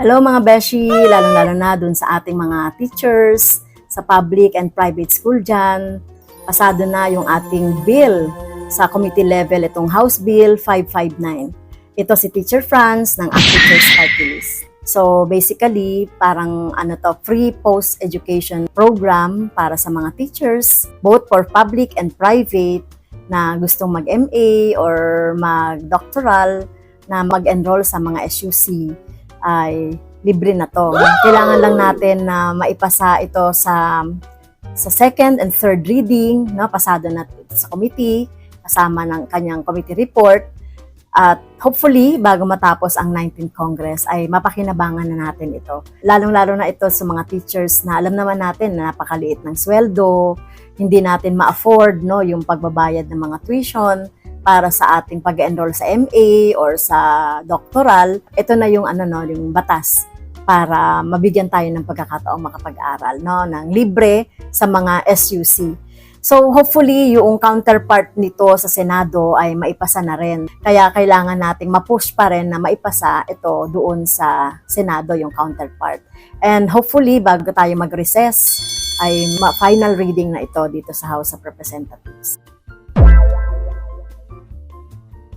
Hello mga beshi, lalong-lalo na dun sa ating mga teachers, sa public and private school dyan. Pasado na yung ating bill sa committee level, itong House Bill 559. Ito si Teacher Franz ng Act Teachers Party List. So basically, parang ano to, free post-education program para sa mga teachers, both for public and private, na gustong mag-MA or mag-doctoral, na mag-enroll sa mga SUC ay libre na to. Kailangan lang natin na maipasa ito sa sa second and third reading, no, pasado na sa committee kasama ng kanyang committee report at hopefully bago matapos ang 19th Congress ay mapakinabangan na natin ito. Lalong-lalo na ito sa mga teachers na alam naman natin na napakaliit ng sweldo, hindi natin ma-afford no yung pagbabayad ng mga tuition para sa ating pag-enroll sa MA or sa doctoral. Ito na yung ano no, yung batas para mabigyan tayo ng pagkakataong makapag-aral no ng libre sa mga SUC. So hopefully yung counterpart nito sa Senado ay maipasa na rin. Kaya kailangan nating ma-push pa rin na maipasa ito doon sa Senado yung counterpart. And hopefully bago tayo mag-recess ay ma- final reading na ito dito sa House of Representatives.